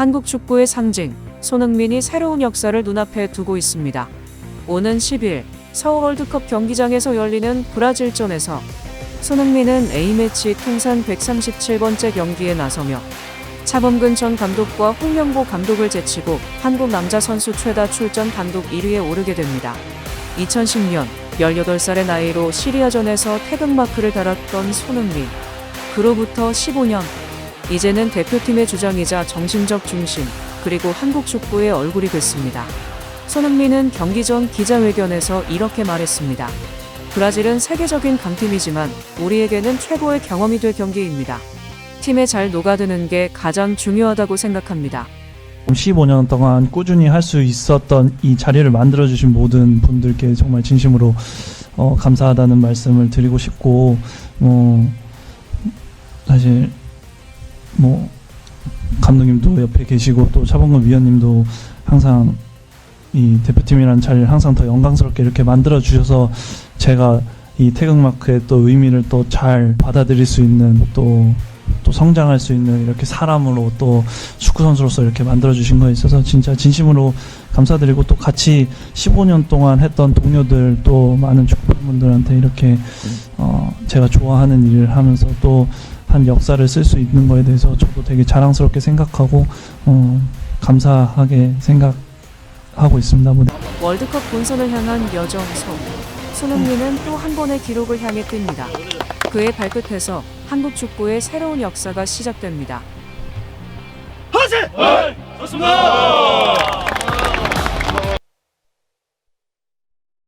한국 축구의 상징 손흥민이 새로운 역사를 눈앞에 두고 있습니다. 오는 10일 서울 월드컵 경기장에서 열리는 브라질전에서 손흥민은 A매치 통산 137번째 경기에 나서며 차범근 전 감독과 홍명보 감독을 제치고 한국 남자 선수 최다 출전 단독 1위에 오르게 됩니다. 2010년 18살의 나이로 시리아전에서 태극마크를 달았던 손흥민. 그로부터 15년. 이제는 대표팀의 주장이자 정신적 중심, 그리고 한국 축구의 얼굴이 됐습니다. 손흥민은 경기 전 기자회견에서 이렇게 말했습니다. 브라질은 세계적인 강팀이지만 우리에게는 최고의 경험이 될 경기입니다. 팀에 잘 녹아드는 게 가장 중요하다고 생각합니다. 15년 동안 꾸준히 할 수 있었던 이 자리를 만들어주신 모든 분들께 정말 진심으로 어, 감사하다는 말씀을 드리고 싶고, 뭐, 사실, 뭐, 감독님도 옆에 계시고 또 차범근 위원님도 항상 이 대표팀이라는 자리를 항상 더 영광스럽게 이렇게 만들어 주셔서 제가 이 태극마크의 또 의미를 또 잘 받아들일 수 있는 또, 또 성장할 수 있는 이렇게 사람으로 또 축구 선수로서 이렇게 만들어 주신 거에 있어서 진짜 진심으로 감사드리고 또 같이 15년 동안 했던 동료들 또 많은 축구분들한테 이렇게 어 제가 좋아하는 일을 하면서 또 한 역사를 쓸 수 있는 거에 대해서 저도 되게 자랑스럽게 생각하고 어 감사하게 생각하고 있습니다. 뭐 월드컵 본선을 향한 여정 속 손흥민은 또 한 번의 기록을 향해 뜁니다. 그의 발끝에서 한국 축구의 새로운 역사가 시작됩니다. 좋습니다.